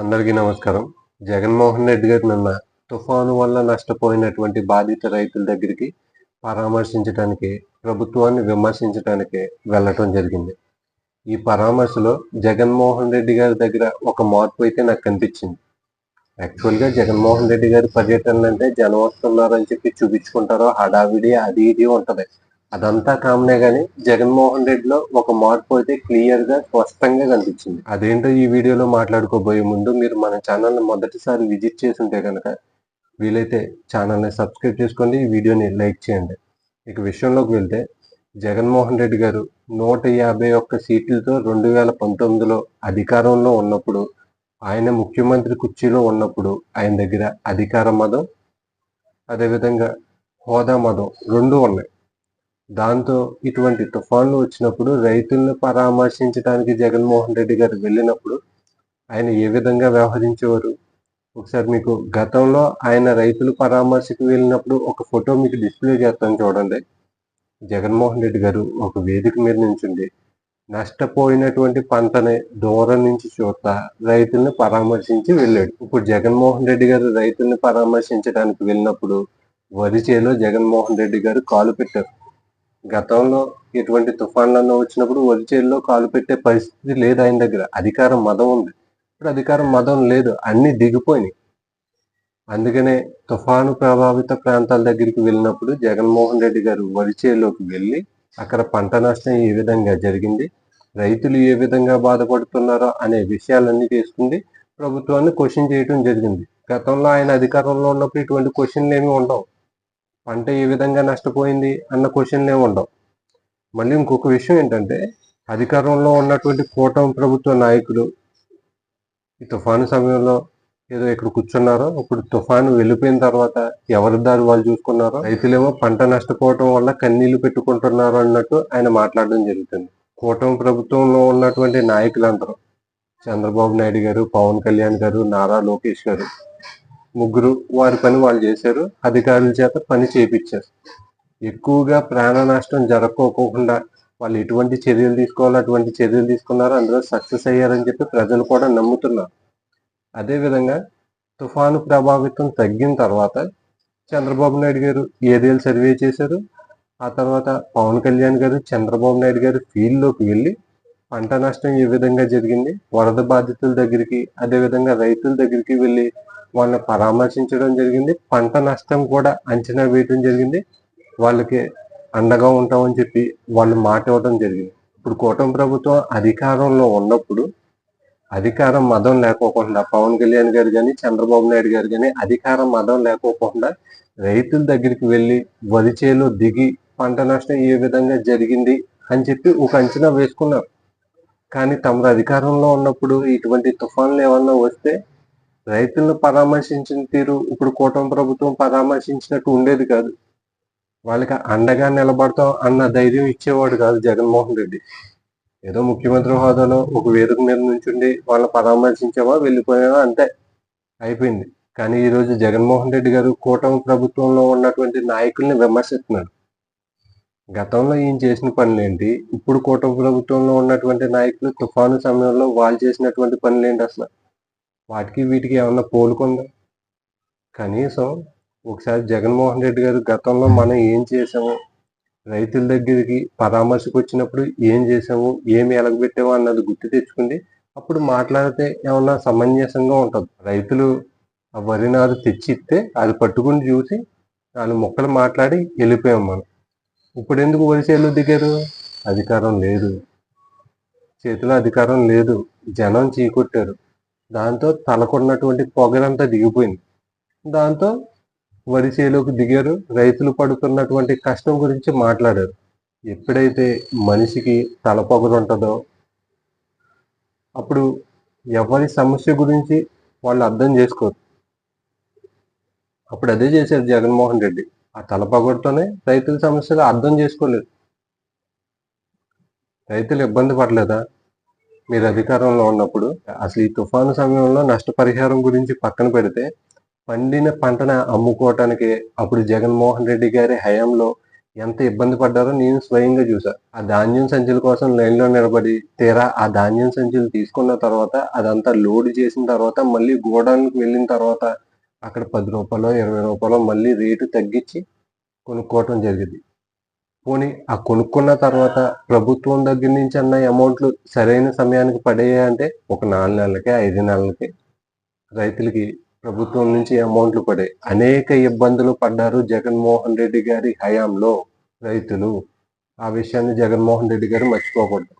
అందరికీ నమస్కారం. జగన్మోహన్ రెడ్డి గారు నిన్న తుఫాను వల్ల నష్టపోయినటువంటి బాధిత రైతుల దగ్గరికి పరామర్శించడానికి ప్రభుత్వాన్ని విమర్శించడానికి వెళ్ళటం జరిగింది. ఈ పరామర్శలో జగన్మోహన్ రెడ్డి గారి దగ్గర ఒక మార్పు అయితే నాకు కనిపించింది. యాక్చువల్గా జగన్మోహన్ రెడ్డి గారి పర్యటనలు అంటే జనం వస్తున్నారని చెప్పి చూపించుకుంటారో హడావిడి అది ఇది ఉంటుంది. అదంతా కామనే గానీ జగన్మోహన్ రెడ్డిలో ఒక మార్పు అయితే క్లియర్గా స్పష్టంగా కనిపించింది. అదేంటో ఈ వీడియోలో మాట్లాడుకోబోయే ముందు మీరు మన ఛానల్ని మొదటిసారి విజిట్ చేసి ఉంటే కనుక వీలైతే ఛానల్ని సబ్స్క్రైబ్ చేసుకోండి ఈ వీడియోని లైక్ చేయండి. ఇక విషయంలోకి వెళ్తే జగన్మోహన్ రెడ్డి గారు నూట యాభై ఒక్క సీట్లతో రెండు వేల పంతొమ్మిదిలో అధికారంలో ఉన్నప్పుడు ఆయన ముఖ్యమంత్రి కుర్చీలో ఉన్నప్పుడు ఆయన దగ్గర అధికార మదం అదేవిధంగా హోదా మదం రెండు ఉన్నాయి. దాంతో ఇటువంటి తుఫాన్లు వచ్చినప్పుడు రైతుల్ని పరామర్శించడానికి జగన్మోహన్ రెడ్డి గారు వెళ్ళినప్పుడు ఆయన ఏ విధంగా వ్యవహరించేవారు? ఒకసారి మీకు గతంలో ఆయన రైతులు పరామర్శకు వెళ్ళినప్పుడు ఒక ఫోటో మీకు డిస్ప్లే చేస్తాను చూడండి. జగన్మోహన్ రెడ్డి గారు ఒక వేదిక మీద నుంచుండి నష్టపోయినటువంటి పంటని దూరం నుంచి చూస్తా రైతుల్ని పరామర్శించి వెళ్ళాడు. ఇప్పుడు జగన్మోహన్ రెడ్డి గారు రైతుల్ని పరామర్శించడానికి వెళ్ళినప్పుడు వరి చేలో జగన్మోహన్ రెడ్డి గారు కాలు పెట్టారు. గతంలో ఎటువంటి తుఫాన్లన్నా వచ్చినప్పుడు వరి చేల్లో కాలు పెట్టే పరిస్థితి లేదు ఆయన దగ్గర. అధికారం మదం ఉంది. ఇప్పుడు అధికారం మదం లేదు. అన్ని దిగిపోయినాయి. అందుకనే తుఫాను ప్రభావిత ప్రాంతాల దగ్గరికి వెళ్ళినప్పుడు జగన్మోహన్ రెడ్డి గారు వరి చేలోకి వెళ్ళి అక్కడ పంట నష్టం ఏ విధంగా జరిగింది రైతులు ఏ విధంగా బాధపడుతున్నారో అనే విషయాలన్నీ తీసుకుంది. ప్రభుత్వాన్ని క్వశ్చన్ చేయడం జరిగింది. గతంలో ఆయన అధికారంలో ఉన్నప్పుడు ఇటువంటి క్వశ్చన్లు ఏమి ఉండవు. పంట ఏ విధంగా నష్టపోయింది అన్న క్వశ్చన్లు ఏమి ఉండవు. మళ్ళీ ఇంకొక విషయం ఏంటంటే అధికారంలో ఉన్నటువంటి కూటమి ప్రభుత్వ నాయకులు ఈ తుఫాను సమయంలో ఏదో ఇక్కడ కూర్చున్నారో ఇప్పుడు తుఫాను వెళ్ళిపోయిన తర్వాత ఎవరి దారి వాళ్ళు చూసుకున్నారో రైతులేమో పంట నష్టపోవటం వల్ల కన్నీళ్ళు పెట్టుకుంటున్నారు అన్నట్టు ఆయన మాట్లాడడం జరుగుతుంది. కూటమి ప్రభుత్వంలో ఉన్నటువంటి నాయకులందరూ చంద్రబాబు నాయుడు గారు పవన్ కళ్యాణ్ గారు నారా లోకేష్ గారు ముగ్గురు వారి పని వాళ్ళు చేశారు. అధికారుల చేత పని చేపించారు ఎక్కువగా ప్రాణ నష్టం జరగకోకుండా వాళ్ళు ఎటువంటి చర్యలు తీసుకోవాలో అటువంటి చర్యలు తీసుకున్నారు అందులో సక్సెస్ అయ్యారని చెప్పి ప్రజలు కూడా నమ్ముతున్నారు. అదేవిధంగా తుఫాను ప్రభావితం తగ్గిన తర్వాత చంద్రబాబు నాయుడు గారు ఏరియాలు సర్వే చేశారు? ఆ తర్వాత పవన్ కళ్యాణ్ గారు చంద్రబాబు నాయుడు గారు ఫీల్డ్లోకి వెళ్ళి పంట నష్టం ఏ విధంగా జరిగింది? వరద బాధితుల దగ్గరికి అదేవిధంగా రైతుల దగ్గరికి వెళ్ళి వాళ్ళని పరామర్శించడం జరిగింది. పంట నష్టం కూడా అంచనా వేయడం జరిగింది. వాళ్ళకి అండగా ఉంటామని చెప్పి వాళ్ళు మాట ఇవ్వడం జరిగింది. ఇప్పుడు కూటమి ప్రభుత్వం అధికారంలో ఉన్నప్పుడు అధికారం మదం లేకోకుండా పవన్ కళ్యాణ్ గారు కానీ చంద్రబాబు నాయుడు గారు కానీ అధికారం మదం లేకోకుండా రైతుల దగ్గరికి వెళ్ళి వరి చేలో దిగి పంట నష్టం ఏ విధంగా జరిగింది అని చెప్పి ఒక అంచనా వేసుకున్నారు. కానీ తమరు అధికారంలో ఉన్నప్పుడు ఇటువంటి తుఫాన్లు ఏమన్నా వస్తే రైతులను పరామర్శించిన తీరు ఇప్పుడు కూటమి ప్రభుత్వం పరామర్శించినట్టు ఉండేది కాదు. వాళ్ళకి అండగా నిలబడతాం అన్న ధైర్యం ఇచ్చేవాడు కాదు జగన్మోహన్ రెడ్డి. ఏదో ముఖ్యమంత్రి హోదాలో ఒక వేదిక మీద నుంచుండి వాళ్ళని పరామర్శించావా వెళ్ళిపోయావా అంతే. అయిపోయింది. కానీ ఈరోజు జగన్మోహన్ రెడ్డి గారు కూటమి ప్రభుత్వంలో ఉన్నటువంటి నాయకుల్ని విమర్శిస్తున్నాడు. గతంలో ఈయన చేసిన పనులేంటి? ఏంటి ఇప్పుడు కూటమి ప్రభుత్వంలో ఉన్నటువంటి నాయకులు తుఫాను సమయంలో వాళ్ళు చేసినటువంటి పనులేంటి అసలు? వాటికి వీటికి ఏమన్నా పోలుకుందా? కనీసం ఒకసారి జగన్మోహన్ రెడ్డి గారు గతంలో మనం ఏం చేసాము రైతుల దగ్గరికి పరామర్శకు వచ్చినప్పుడు ఏం చేసాము ఏమి ఎలగబెట్టాము అన్నది గుర్తు తెచ్చుకుంది అప్పుడు మాట్లాడితే ఏమన్నా సమంజసంగా ఉంటుంది. రైతులు ఆ వరి నారు తెచ్చి ఇస్తే అది పట్టుకుని చూసి నాలుగు మొక్కలు మాట్లాడి వెళ్ళిపోయాం మనం. ఇప్పుడు ఎందుకు వరి చేతులు దిగారు? అధికారం లేదు. చేతిలో అధికారం లేదు. జనం చీకొట్టారు. దాంతో తలకున్నటువంటి పొగరంతా దిగిపోయింది. దాంతో వరి చేలోకి దిగారు. రైతులు పడుతున్నటువంటి కష్టం గురించి మాట్లాడారు. ఎప్పుడైతే మనిషికి తల పొగరు ఉంటుందో అప్పుడు ఎవరి సమస్య గురించి వాళ్ళు అర్థం చేసుకోరు. అప్పుడు అదే చేశారు జగన్మోహన్ రెడ్డి. ఆ తల రైతుల సమస్యలు అర్థం చేసుకోలేదు. రైతులు ఇబ్బంది పడలేదా? మీరు అధికారంలో ఉన్నప్పుడు అసలు ఈ తుఫాను సమయంలో నష్టపరిహారం గురించి పక్కన పెడితే పండిన పంటను అమ్ముకోవటానికి అప్పుడు జగన్మోహన్ రెడ్డి గారి హయాంలో ఎంత ఇబ్బంది పడ్డారో నేను స్వయంగా చూసా. ఆ ధాన్యం సంచుల కోసం లైన్లో నిలబడి తీరా ఆ ధాన్యం సంచులు తీసుకున్న తర్వాత అదంతా లోడ్ చేసిన తర్వాత మళ్ళీ గోడౌన్కి వెళ్ళిన తర్వాత అక్కడ పది రూపాయలు ఇరవై రూపాయలు మళ్ళీ రేటు తగ్గించి కొనుక్కోవటం జరిగింది. పోనీ ఆ కొనుక్కున్న తర్వాత ప్రభుత్వం దగ్గర నుంచి అన్న అమౌంట్లు సరైన సమయానికి పడేయా అంటే ఒక నాలుగు నెలలకి ఐదు నెలలకి రైతులకి ప్రభుత్వం నుంచి అమౌంట్లు పడే అనేక ఇబ్బందులు పడ్డారు జగన్మోహన్ రెడ్డి గారి హయాంలో రైతులు. ఆ విషయాన్ని జగన్మోహన్ రెడ్డి గారు మర్చిపోకూడదు.